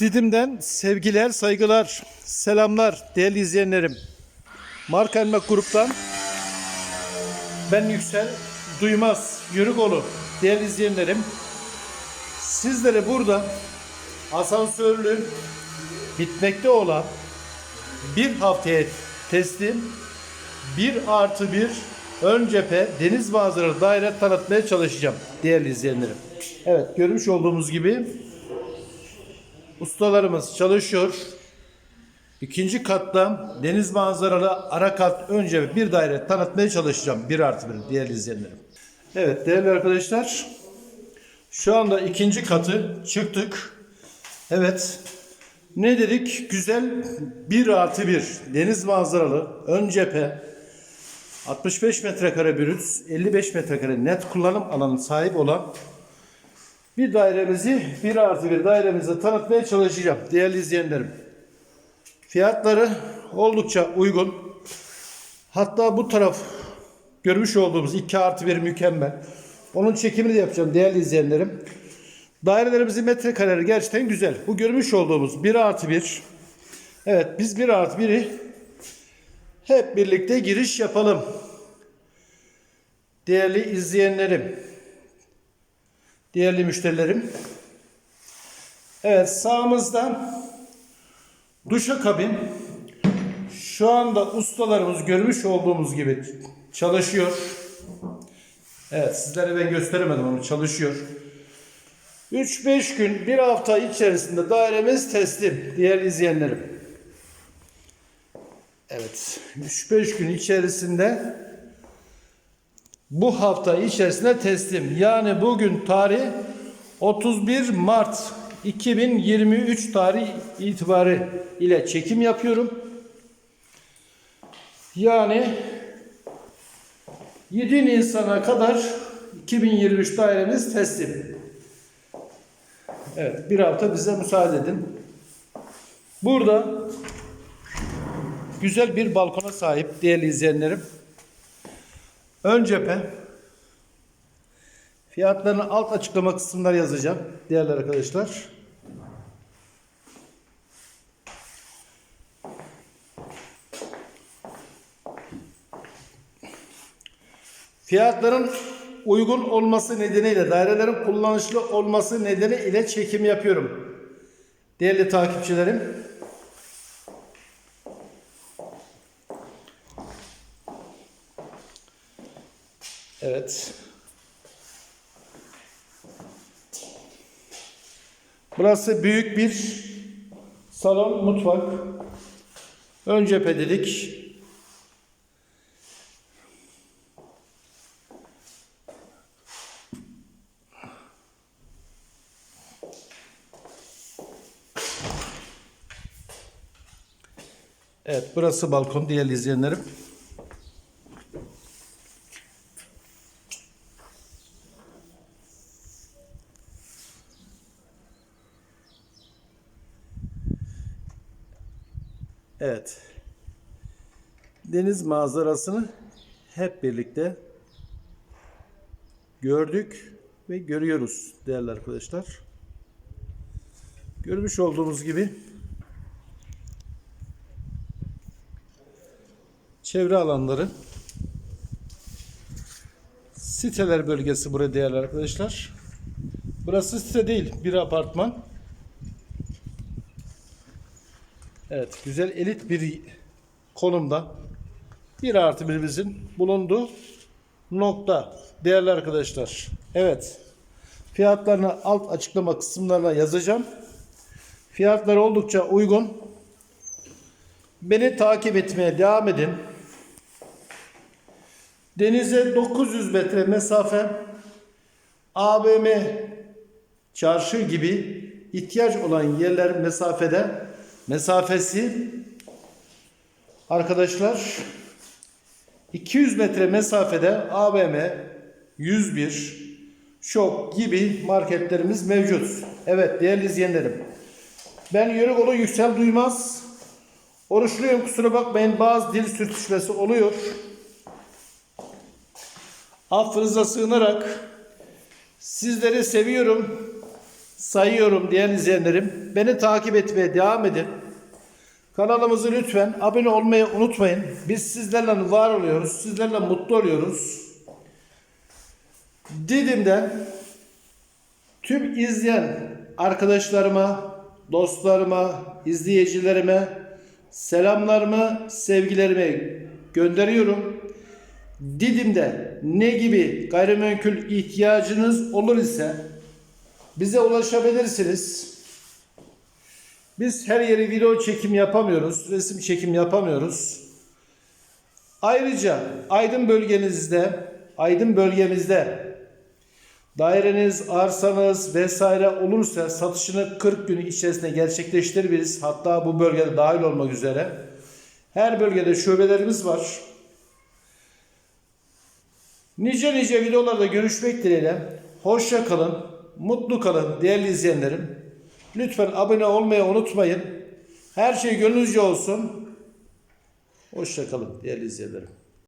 Didim'den sevgiler, saygılar, selamlar değerli izleyenlerim. Marka Elmek Grup'tan ben Yüksel Duymaz Yörükoğlu değerli izleyenlerim. Sizlere burada asansörlü bitmekte olan bir haftaya teslim bir artı bir ön cephe deniz manzaralı daire tanıtmaya çalışacağım değerli izleyenlerim. Evet görmüş olduğumuz gibi ustalarımız çalışıyor. İkinci katta deniz manzaralı ara kat önce bir daire tanıtmaya çalışacağım. Bir artı bir değerli izleyenlerim. Evet değerli arkadaşlar. Şu anda ikinci katı çıktık. Evet. Ne dedik? Güzel bir artı bir deniz manzaralı ön cephe 65 metrekare brüt 55 metrekare net kullanım alanı sahip olan bir dairemizi bir artı bir dairemizi tanıtmaya çalışacağım değerli izleyenlerim. Fiyatları oldukça uygun. Hatta bu taraf görmüş olduğumuz 2 artı 1 mükemmel. Onun çekimini de yapacağım değerli izleyenlerim. Dairelerimizin metrekareleri gerçekten güzel. Bu görmüş olduğumuz 1 artı 1. Evet biz 1 artı 1'i hep birlikte giriş yapalım. Değerli izleyenlerim, değerli müşterilerim. Evet sağımızda duşakabin. Şu anda ustalarımız görmüş olduğumuz gibi çalışıyor. Evet sizlere ben gösteremedim onu çalışıyor. 3-5 gün bir hafta içerisinde dairemiz teslim değerli izleyenlerim. Evet 3-5 gün içerisinde bu hafta içerisinde teslim. Yani bugün tarih 31 Mart 2023 tarih itibarı ile çekim yapıyorum. Yani 7 Nisan'a kadar 2023 dairemiz teslim. Evet bir hafta bize müsaade edin. Burada güzel bir balkona sahip değerli izleyenlerim. Ön cephe fiyatlarını alt açıklama kısımları yazacağım değerli arkadaşlar. Fiyatların uygun olması nedeniyle dairelerin kullanışlı olması nedeniyle çekim yapıyorum. Değerli takipçilerim. Evet. Burası büyük bir salon, mutfak. Ön cephe dedik. Evet, burası balkon değerli izleyenlerim. Evet. Deniz manzarasını hep birlikte gördük ve görüyoruz değerli arkadaşlar. Görmüş olduğumuz gibi çevre alanları siteler bölgesi burada değerli arkadaşlar. Burası site değil, bir apartman. Evet, güzel elit bir konumda bir artı birimizin bulunduğu nokta değerli arkadaşlar. Evet, fiyatlarını alt açıklama kısımlarına yazacağım. Fiyatlar oldukça uygun. Beni takip etmeye devam edin. Denize 900 metre mesafe AVM çarşı gibi ihtiyaç olan yerler mesafede mesafesi arkadaşlar 200 metre mesafede AVM 101 Şok gibi marketlerimiz mevcut. Evet değerli izleyenlerim. Ben Yörükolu Yüksel Duymaz. Oruçluyum kusura bakmayın bazı dil sürtüşmesi oluyor. Affınıza sığınarak sizleri seviyorum. Sayıyorum değerli izleyenlerim. Beni takip etmeye devam edin. Kanalımızı lütfen abone olmayı unutmayın. Biz sizlerle var oluyoruz. Sizlerle mutlu oluyoruz. Didim'den tüm izleyen arkadaşlarıma, dostlarıma, izleyicilerime selamlarımı, sevgilerimi gönderiyorum. Didim'de ne gibi gayrimenkul ihtiyacınız olur ise bize ulaşabilirsiniz. Biz her yeri video çekim yapamıyoruz, resim çekim yapamıyoruz. Ayrıca Aydın bölgenizde, Aydın bölgemizde daireniz, arsanız vesaire olursa satışını 40 gün içerisinde gerçekleştiririz. Hatta bu bölgede dahil olmak üzere. Her bölgede şubelerimiz var. Nice nice videolarda görüşmek dileğiyle. Hoşça kalın, mutlu kalın değerli izleyenlerim. Lütfen abone olmayı unutmayın. Her şey gönlünüzce olsun. Hoşça kalın değerli izleyenlerim.